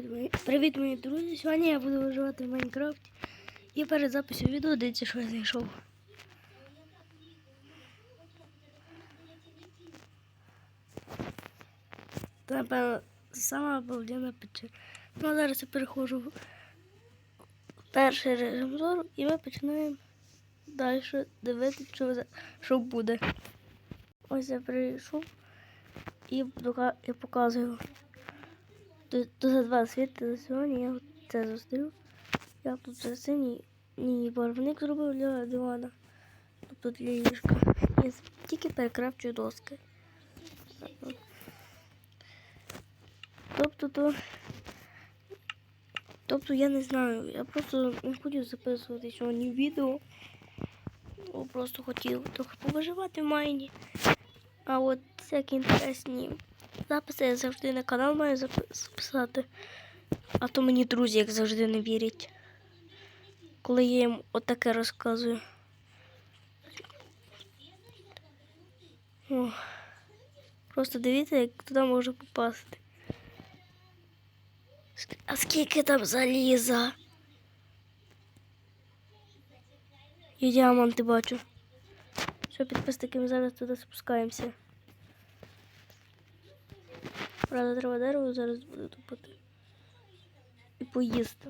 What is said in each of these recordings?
Привіт, мої, привіт, мої друзі! Сьогодні я буду виживати в Майнкрафті. І перед записю відео дивіться, що я знайшов. Це, напевно, сама обалденна печера. Ну, а зараз я переходжу в перший режим зору і ми починаємо далі дивитися, що, що буде. Ось я прийшов і, і показую. Тут за два світи сьогодні я це зустрів. Я тут вже синій ні барвник зробив для дивана. Тобто для ліжка. Я тільки перекрафчую доски. Тобто то. Тобто я не знаю, я просто не хотів записувати сьогодні відео. Просто хотів трохи повиживати в майні. А от всякі інтересні записи я завжди на канал маю записати. А то мені друзі, як завжди, не вірять. Коли я їм отаке розказую. О, просто дивіться, як туди можу попасти. А скільки там заліза? І діаманти бачу. Що підписники, ми зараз туди спускаємося. Правда, треба дерево зараз буду тупити. І поїсти.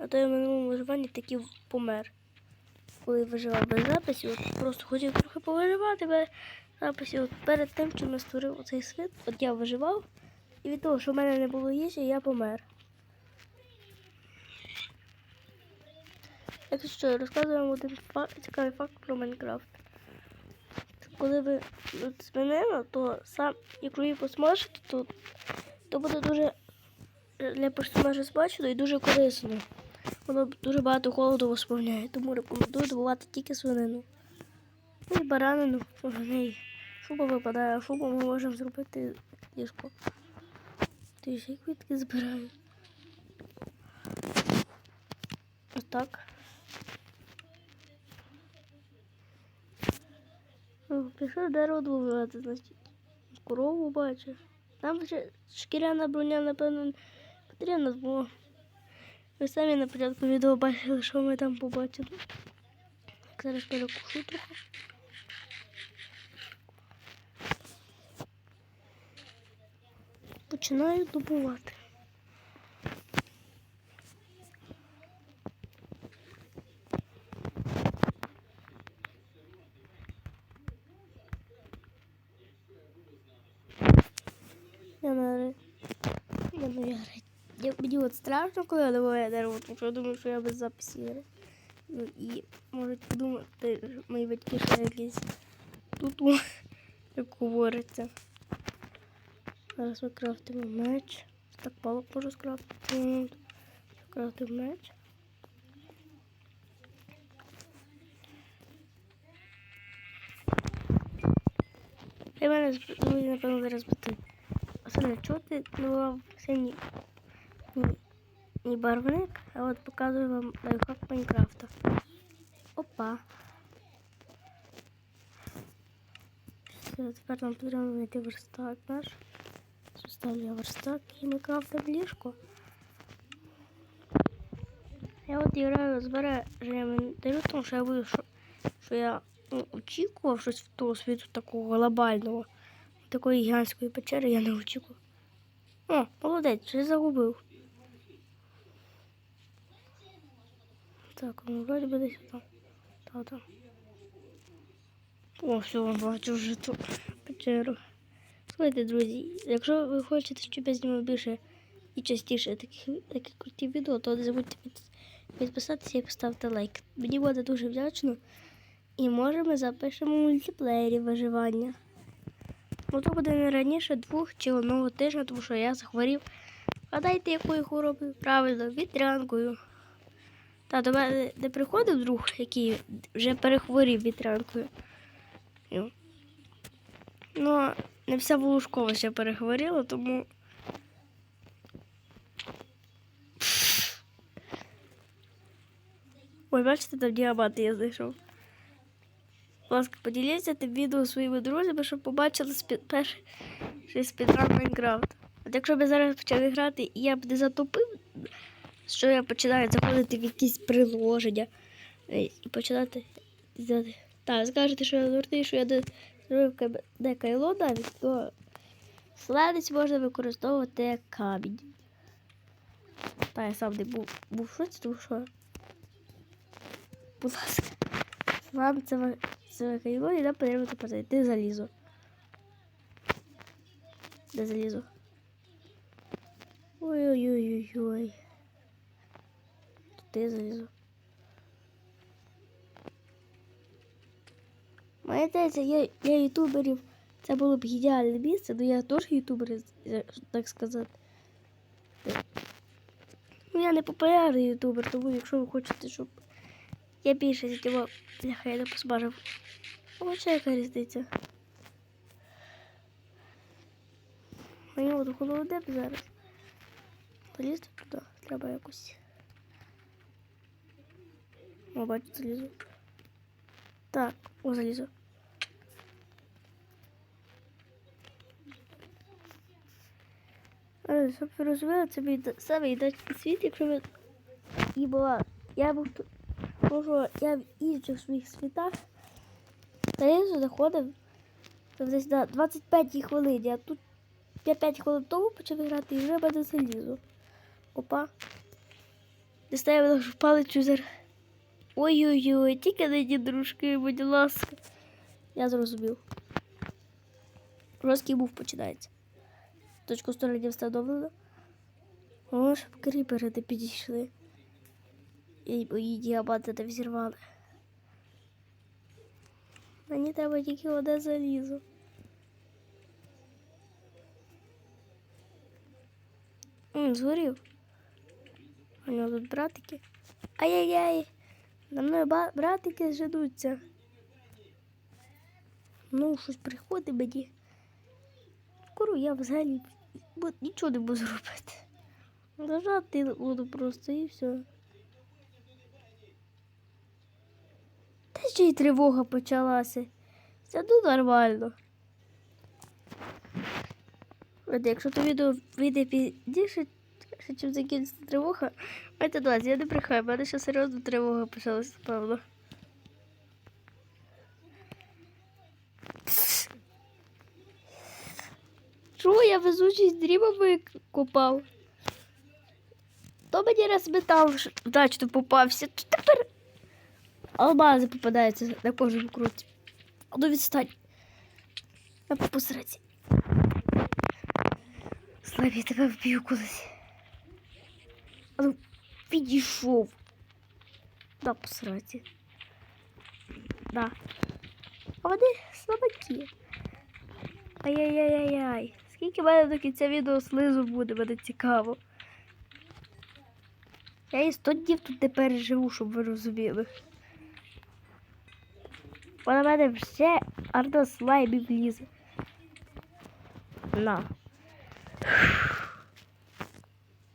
А то я в минулому виживанні таки помер. Коли виживав без записів, просто хотів трохи повиживати без записів. Перед тим, чим я створив оцей світ, от я виживав, і від того, що в мене не було їжі, я помер. Якщо що, вам один факт, цікавий факт про Майнкрафт. Коли ви змінили, то сам, якщо її посмажити, то, то буде дуже для персонажа смачно і дуже корисно. Воно дуже багато холоду восполняє, тому рекомендую добувати тільки свинину. Ну і баранину, неї шуба випадає, а шубу ми можемо зробити ліжко. Ти ще квітки збираю. Отак. Пішов дерево добувати, значить. Корову бачиш. Там ще шкіряна броня, напевно, потрібна, бо ви самі на початку відео бачили, що ми там побачили. Так, Зараз перекушу трохи. Починаю добувати. Я на я на я, я мені от страшно, коли я добуваю дерево, тому що я думаю, що я без записі. Ну і можуть подумати мої батьки, що я якийсь тут, як говориться. Зараз ми крафтимо меч. Так палок можу скрафтити. Скрафтив меч. І мене напевно, зараз буде. Оце чого ти давав синій ні барвник, а от показую вам лайфхак Майнкрафта. Опа. Все, тепер нам потрібно знайти верстак наш. Ставлю я верстак і ми крафтимо ліжко. Я от граю збереженням інтерв'ю, тому що я вийшов, що, що я ну, очікував щось в того світу такого глобального. Такої гігантської печери я не очікував. О, молодець, вже загубив. Так, ну вроді би десь там. Та-та. О, все, бачу вже ту печеру. Слухайте, друзі, якщо ви хочете, щоб я знімав більше і частіше таких, таких крутих відео, то не забудьте підписатися і поставити лайк. Мені буде дуже вдячно. І може ми запишемо мультиплеєрі виживання. Ну, то буде не раніше двох чи одного тижня, тому що я захворів. Гадайте, якою хворобою? Правильно, вітрянкою. Та до мене не приходив друг, який вже перехворів вітрянкою. Ну, не вся Волошкова ще перехворіла, тому. Ой, бачите, там діаманти я знайшов. Будь ласка, поділіться тим відео своїми друзями, щоб побачили перший спідран Майнкрафт. От якщо б я зараз почали грати, і я б не затопив, що я починаю заходити в якісь приложення е, і починати. Так, скажете, що я дурний, що я не зробив де кайло навіть, то сладець можна використовувати як камінь. Та я сам не був, був шоці, тому що. Будь ласка. Вам це, це кайло і нам потрібно тепер знайти залізо. Де залізо? Ой-ой-ой-ой-ой. Тут я залізу. Мені здається, я, я ютуберів. Це було б ідеальне місце, але я теж ютубер, е, так сказати. Ну, я не популярний ютубер, тому якщо ви хочете, щоб я більше знімав, нехай я не посмажив. Хоча яка різниця. Мені от холодне б зараз. Полізти туди треба якось. О, бачу, залізу. Так, о, залізу. Але, щоб ви розуміли, це мій самий дачний світ, якщо ви і була. Я був тут. Що я в інших своїх світах залізу заходив там десь на 25 хвилині, а тут я 5 хвилин тому почав грати і вже мене залізо. Опа. Дістаю нашу палицю зараз. Ой-ой-ой, тільки не ті дружки, будь ласка. Я зрозумів. Жорсткий був починається. Точку сторони встановлено. О, щоб кріпери не підійшли. І мої діаманти не взірвали. Мені треба тільки одне залізо. М, згорів. У нього тут братики. Ай-яй-яй. На мною братики жидуться. Ну, щось приходить мені. Скоро я взагалі нічого не буду робити. Лежати буду просто і все. Та ще й тривога почалася. Це ну нормально. От якщо то відео вийде пізніше, ще чим закінчиться тривога, майте увазі, я не брехаю, в мене ще серйозно тривога почалася, певно. Що я везучий з дрібами купав? То мені раз метал ж вдачно попався, то тепер алмази попадаються на кожному круті. А ну відстань. Я посередці. Слабі, тебе вб'ю колись. А ну, підійшов. Да, посередці. Да. А вони слабаки. Ай-яй-яй-яй-яй. Скільки в мене до кінця відео слизу буде, мене цікаво. Я і 100 днів тут не переживу, щоб ви розуміли. Бо на мене все арда слаймів лізе. На.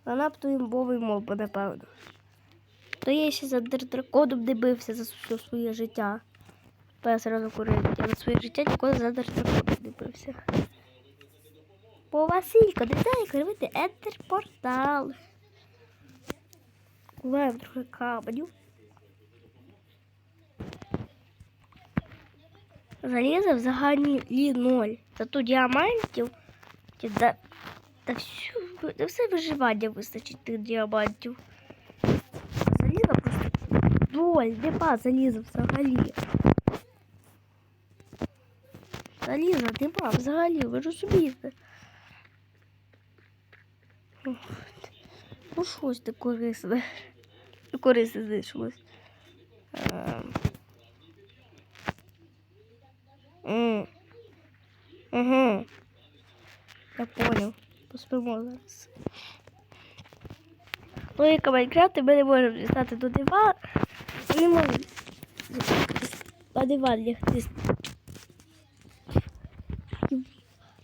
Вона б то імбовий моб, напевно. То я ще за др- драконом не бився за своє життя. Бо я. Я за своє життя ніколи за драконом не бився. Бо Василько, робити ентер-портал. Куваємо трохи каменю. Заліза взагалі ноль. Зато діамантів ті- та всю, на все виживання вистачить тих діамантів. Заліза просто ноль, нема заліза взагалі. Заліза нема взагалі, ви розумієте. Ох, Ну, щось не корисне. Ну, корисне знайшлось. Ем. М. Угу. Я понял. Поспимо зараз. Логіка Майнкрафта ми не можемо дістати до дивана. Ми можемо на диван лягти.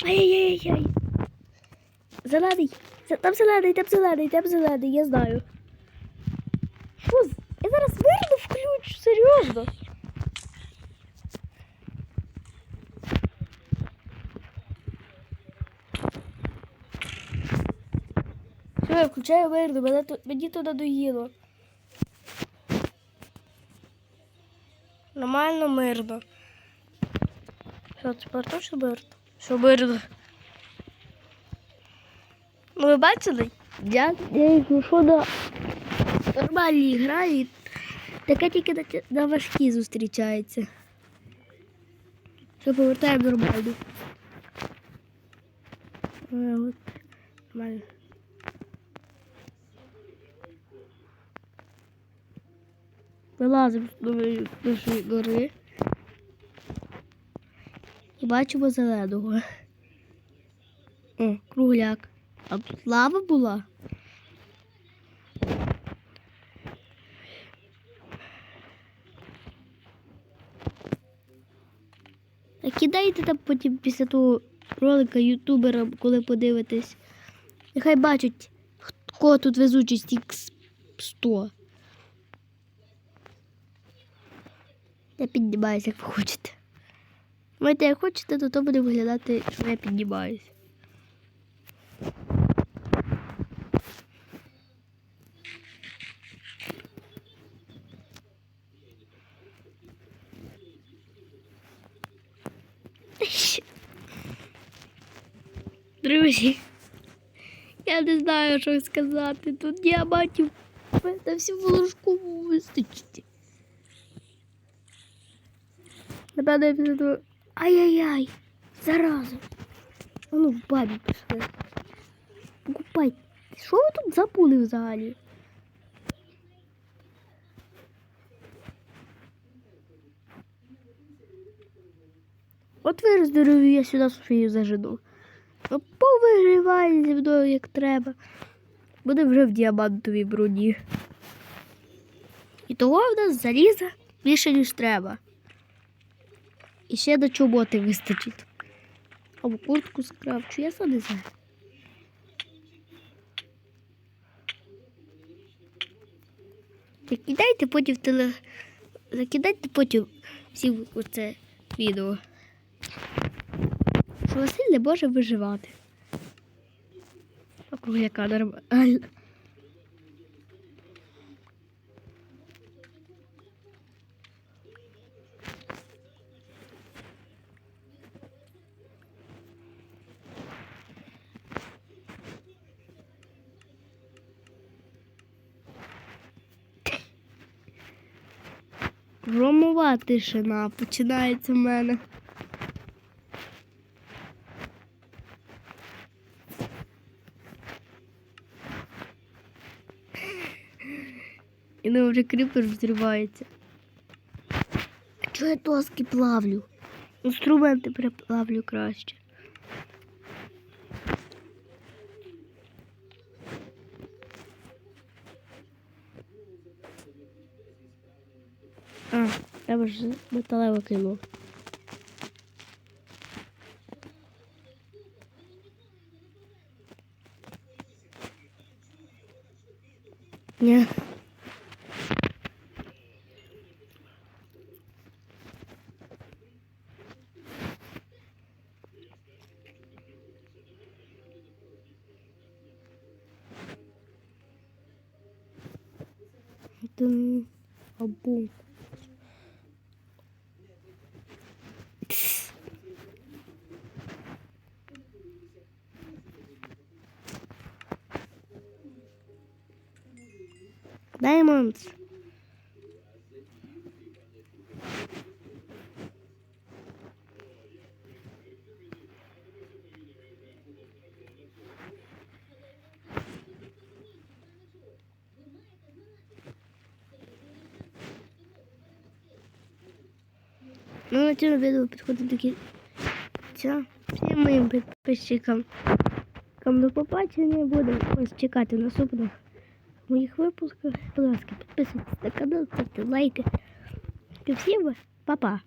Ай-яй-яй-яй. Зелений. Там зелений, там зелений, там зелений, я знаю. Що? Я зараз вирну включу, серйозно. Все, включаю мирно, мене то, мені то надоїло. Нормально мирно. Що, тепер точно мирно? Що мирно? Ну ви бачили? Я, я їх що на нормальній граю. Таке тільки на, на важкій зустрічається. Що повертаємо нормально. А, от, нормально. Вилазимо з нашої гори. І бачимо зеленого. О, кругляк. А тут лава була. А кидайте там потім після того ролика ютуберам, коли подивитесь. Нехай бачать, кого тут везучість X100. Я піднімаюся, як ви хочете. Знаєте, як хочете, то то буде виглядати, що я піднімаюся. Друзі, я не знаю, що сказати. Тут діамантів на всю волошку вистачить. Напевно, я піду. Ай-яй-яй, зараза. А ну, в бабі пішли. Покупайте. Що ви тут забули взагалі? От ви здоров'я, я сюди Софію зажену. Ну, повигріває зі мною як треба. Буде вже в діамантовій броні. І того в нас заліза більше, ніж треба. І ще до чоботи вистачить. Або куртку скравчу, я сам не знаю. Закидайте потім теле. Закидайте потім всі оце відео. Що Василь не може виживати. А кругляка нормально. Громова тишина починається в мене. І не вже кріпер взривається. А чого я доски плавлю? Інструменти переплавлю краще. А, треба ж металево кинув. Ні. Это Ну, на цьому відео підходить до кінця. Всім моїм підписчикам кому до побачення буде ось чекати наступних моїх випусках. Будь ласка, підписуйтесь на канал, ставте лайки. І всім па-па!